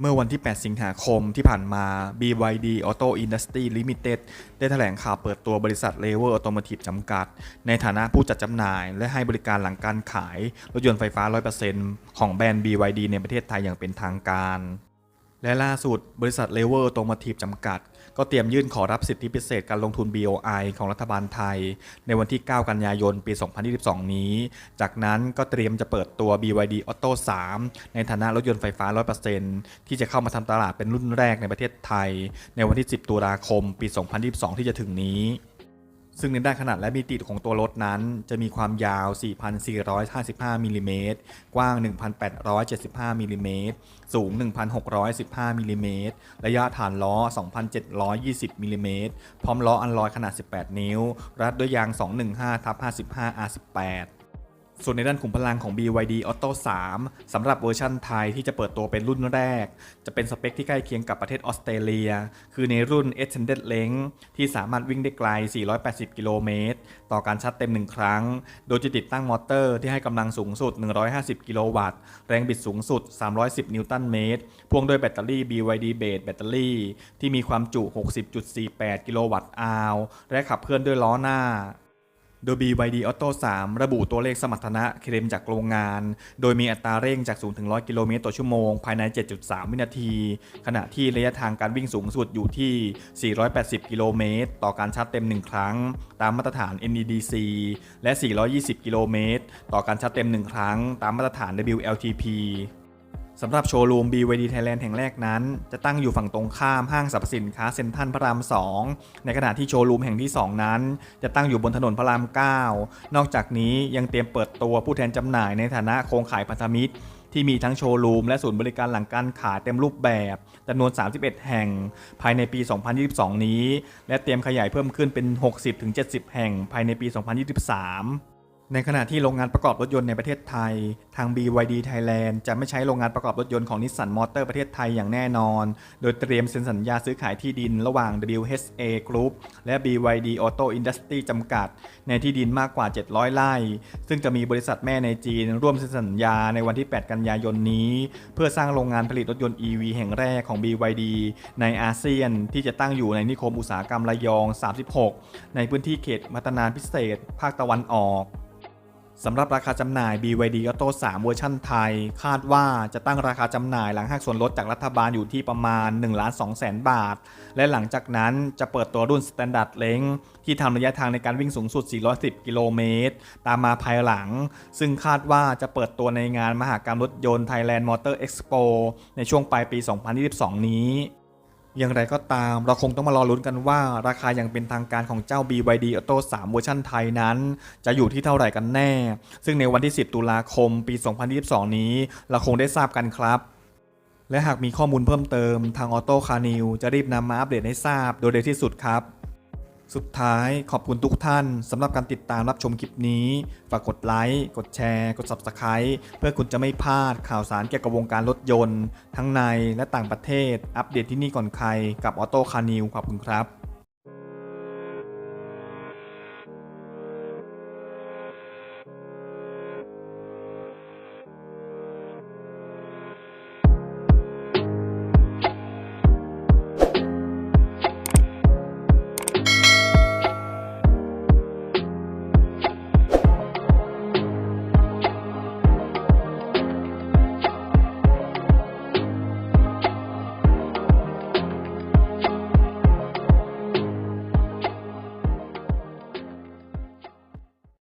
เมื่อวันที่ 8 สิงหาคมที่ผ่านมา BYD Auto Industry Limited ได้แถลงข่าวเปิดตัวบริษัท Lever Automotive จำกัด ในฐานะผู้จัดจำหน่าย และให้บริการหลังการขาย รถยนต์ไฟฟ้า 100%ของแบรนด์ BYD ในประเทศไทยอย่างเป็นทางการ และล่าสุดบริษัท Lever Automotive จำกัด ก็เตรียมยื่นขอรับสิทธิพิเศษการลงทุน BOI ของรัฐบาลไทย ในวันที่ 9 กันยายน ปี 2022 นี้ จากนั้นก็เตรียมจะเปิดตัว BYD Auto 3 ในฐานะรถยนต์ไฟฟ้า 100%ที่จะเข้ามาทำตลาดเป็นรุ่นแรกในประเทศไทย ในวันที่ 10 ตุลาคม ปี 2022 ที่จะถึงนี้ ซึ่งในด้านขนาดและมิติของตัวรถนั้น จะมีความยาว 4,455มิลลิเมตรกว้าง 1,875มิลลิเมตรสูง 1,615มิลลิเมตรระยะฐานล้อ 2,720มิลลิเมตรพร้อมล้ออันลอยขนาด 18 นิ้ว รัดด้วยยาง 215ทับ55 R18 ส่วนในด้านขุมพลังของ BYD Auto 3 สำหรับเวอร์ชั่นไทยที่จะเปิดตัวเป็นรุ่นแรก จะเป็นสเปคที่ใกล้เคียงกับประเทศออสเตรเลีย คือในรุ่น Extended Range ที่สามารถวิ่งได้ไกล 480 กิโลเมตร ต่อการชาร์จเต็ม 1 ครั้ง โดยจะติดตั้งมอเตอร์ที่ให้กำลังสูงสุด 150 กิโลวัตต์ แรงบิดสูงสุด 310 นิวตันเมตร พ่วงด้วยแบตเตอรี่ BYD Base แบตเตอรี่ที่มีความจุ 60.48 กิโลวัตต์อาวและขับเคลื่อนด้วยล้อหน้า โดย BYD Auto 3 ระบุตัวเลขสมรรถนะเคลมจากโรงงาน โดยมีอัตราเร่งจาก0ถึง100 กิโลเมตรต่อชั่วโมง ภายใน 7.3 วินาที ขณะที่ระยะทางการวิ่งสูงสุดอยู่ที่ 480 กิโลเมตร ต่อการชาร์จเต็ม 1 ครั้ง ตามมาตรฐาน NEDC และ 420 กิโลเมตร ต่อการชาร์จเต็ม 1 ครั้ง ตามมาตรฐาน WLTP สำหรับโชว์รูม BYD Thailand แห่งแรกนั้น จะตั้งอยู่ฝั่งตรงข้ามห้างสรรพสินค้าเซ็นทรัลพระราม 2 ในขณะที่โชว์รูมแห่งที่ 2 นั้น จะตั้งอยู่บนถนนพระราม 9 นอกจากนี้ยังเตรียมเปิดตัวผู้แทนจำหน่ายในฐานะโครงข่ายพันธมิตร ที่มีทั้งโชว์รูมและศูนย์บริการหลังการขายเต็มรูปแบบจำนวน 31 แห่ง ภายในปี 2022 นี้ และเตรียมขยายเพิ่มขึ้นเป็น 60-70 แห่งภายในปี 2023 ในขณะที่โรงงานประกอบรถยนต์ในประเทศไทย ทาง BYD Thailand จะไม่ใช้โรงงานประกอบรถยนต์ของนิสสันมอเตอร์ประเทศไทยอย่างแน่นอน โดยเตรียมเซ็นสัญญาซื้อขายที่ดินระหว่าง WHA Group และ BYD Auto Industry จำกัด ในที่ดินมากกว่า 700 ไร่ ซึ่งจะมีบริษัทแม่ในจีน ร่วมเซ็นสัญญาในวันที่ 8 กันยายนนี้ เพื่อสร้างโรงงานผลิตรถยนต์ EV แห่งแรกของ BYD ในอาเซียนที่จะตั้งอยู่ในนิคมอุตสาหกรรมระยอง 36 ในพื้นที่เขตพัฒนาพิเศษ ภาคตะวันออก สำหรับราคาจำหน่าย BYD Auto 3 เวอร์ชันไทย คาดว่าจะตั้งราคาจำหน่ายหลังหักส่วนลดจากรัฐบาลอยู่ที่ประมาณ1ล้าน2แสนบาท และหลังจากนั้นจะเปิดตัวรุ่น Standard Range ที่ทำระยะทางในการวิ่งสูงสุด 410 กิโลเมตร ตามมาภายหลัง ซึ่งคาดว่าจะเปิดตัวในงานมหากรรมรถยนต์ Thailand Motor Expo ในช่วงปลายปี 2022 นี้ อย่างไรก็ตามเราคงต้องมารอลุ้นกันว่าราคาอย่างเป็นทางการของเจ้า BYD Auto 3เวอร์ชันไทยนั้น จะอยู่ที่เท่าไหร่กันแน่ ซึ่งในวันที่ 10 ตุลาคมปี 2022 นี้ เราคงได้ทราบกันครับและหากมีข้อมูลเพิ่มเติมทางออโต้คานิวจะรีบนำมาอัปเดตให้ทราบโดยเร็วที่สุดครับ สุดท้ายขอบคุณทุกท่านสำหรับการติดตามรับชมคลิปนี้ ฝากกดไลค์กดแชร์ กด Subscribe เพื่อคุณจะไม่พลาดข่าวสารเกี่ยวกับวงการรถยนต์ ทั้งในและต่างประเทศ อัปเดตที่นี่ก่อนใครกับออโต้คานิวขอบคุณครับ